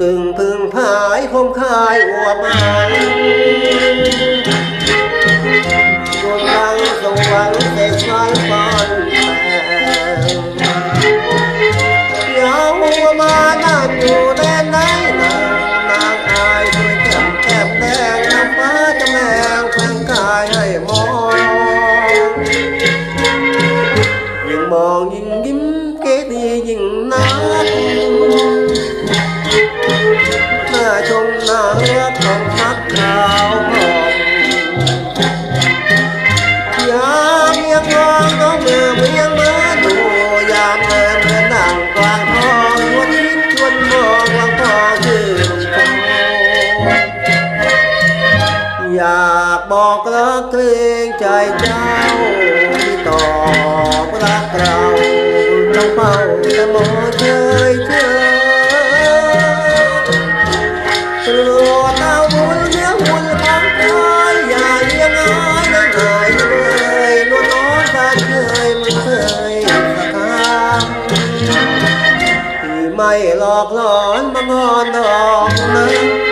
กึ่งพึ่งพายคมคายหัวมัน ที่ไม่หลอกหลอนมางอนดอกนะ